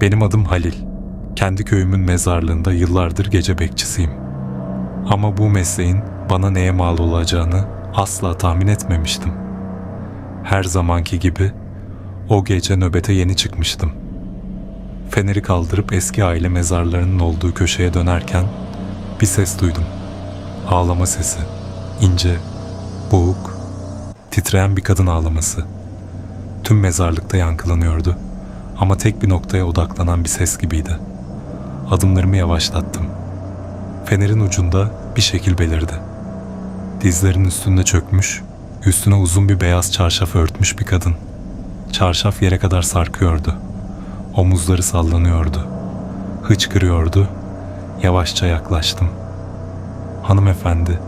Benim adım Halil. Kendi köyümün mezarlığında yıllardır gece bekçisiyim. Ama bu mesleğin bana neye mal olacağını asla tahmin etmemiştim. Her zamanki gibi o gece nöbete yeni çıkmıştım. Feneri kaldırıp eski aile mezarlarının olduğu köşeye dönerken bir ses duydum. Ağlama sesi. İnce, boğuk, titreyen bir kadın ağlaması. Tüm mezarlıkta yankılanıyordu ama tek bir noktaya odaklanan bir ses gibiydi. Adımlarımı yavaşlattım. Fenerin ucunda bir şekil belirdi. Dizlerinin üstünde çökmüş, üstüne uzun bir beyaz çarşaf örtmüş bir kadın. Çarşaf yere kadar sarkıyordu. Omuzları sallanıyordu. Hıçkırıyordu. Yavaşça yaklaştım. Hanımefendi,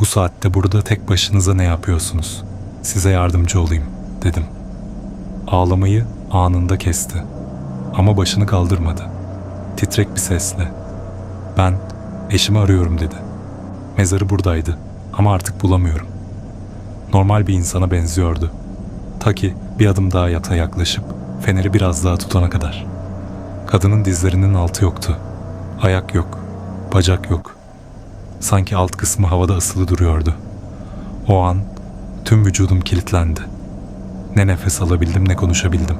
bu saatte burada tek başınıza ne yapıyorsunuz? Size yardımcı olayım, dedim. Ağlamayı anında kesti. Ama başını kaldırmadı. Titrek bir sesle. Ben eşimi arıyorum dedi. Mezarı buradaydı ama artık bulamıyorum. Normal bir insana benziyordu. Ta ki bir adım daha yata yaklaşıp feneri biraz daha tutana kadar. Kadının dizlerinin altı yoktu. Ayak yok, bacak yok. Sanki alt kısmı havada asılı duruyordu. O an tüm vücudum kilitlendi. Ne nefes alabildim ne konuşabildim.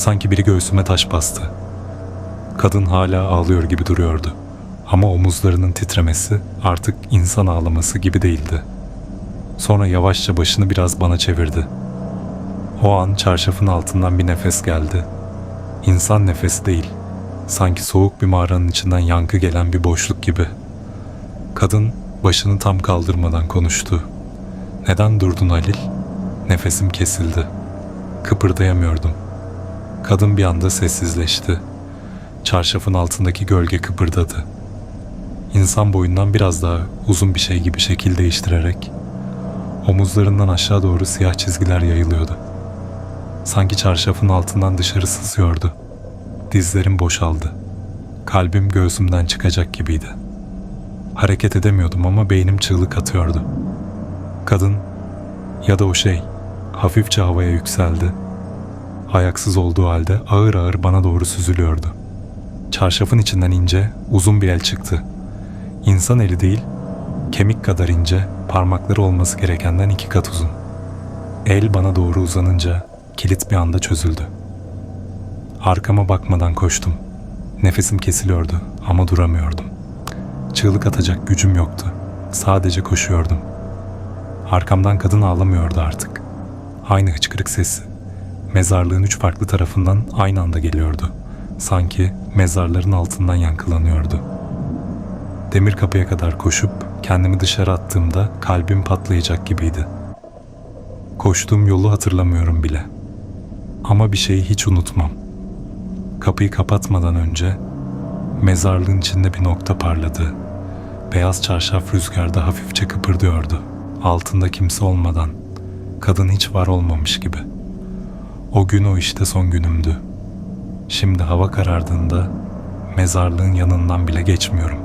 Sanki biri göğsüme taş bastı. Kadın hala ağlıyor gibi duruyordu. Ama omuzlarının titremesi artık insan ağlaması gibi değildi. Sonra yavaşça başını biraz bana çevirdi. O an çarşafın altından bir nefes geldi. İnsan nefesi değil. Sanki soğuk bir mağaranın içinden yankı gelen bir boşluk gibi. Kadın başını tam kaldırmadan konuştu. Neden durdun Halil? Nefesim kesildi. Kıpırdayamıyordum. Kadın bir anda sessizleşti. Çarşafın altındaki gölge kıpırdadı. İnsan boyundan biraz daha uzun bir şey gibi şekil değiştirerek omuzlarından aşağı doğru siyah çizgiler yayılıyordu. Sanki çarşafın altından dışarı sızıyordu. Dizlerim boşaldı. Kalbim göğsümden çıkacak gibiydi. Hareket edemiyordum ama beynim çığlık atıyordu. Kadın ya da o şey hafifçe havaya yükseldi. Ayaksız olduğu halde ağır ağır bana doğru süzülüyordu. Çarşafın içinden ince, uzun bir el çıktı. İnsan eli değil, kemik kadar ince, parmakları olması gerekenden iki kat uzun. El bana doğru uzanınca kilit bir anda çözüldü. Arkama bakmadan koştum. Nefesim kesiliyordu ama duramıyordum. Çığlık atacak gücüm yoktu. Sadece koşuyordum. Arkamdan kadın ağlamıyordu artık. Aynı hıçkırık sesi. Mezarlığın üç farklı tarafından aynı anda geliyordu. Sanki mezarların altından yankılanıyordu. Demir kapıya kadar koşup kendimi dışarı attığımda kalbim patlayacak gibiydi. Koştuğum yolu hatırlamıyorum bile. Ama bir şeyi hiç unutmam. Kapıyı kapatmadan önce mezarlığın içinde bir nokta parladı. Beyaz çarşaf rüzgarda hafifçe kıpırdıyordu. Altında kimse olmadan. Kadın hiç var olmamış gibi. O gün o işte son günümdü. Şimdi hava karardığında mezarlığın yanından bile geçmiyorum.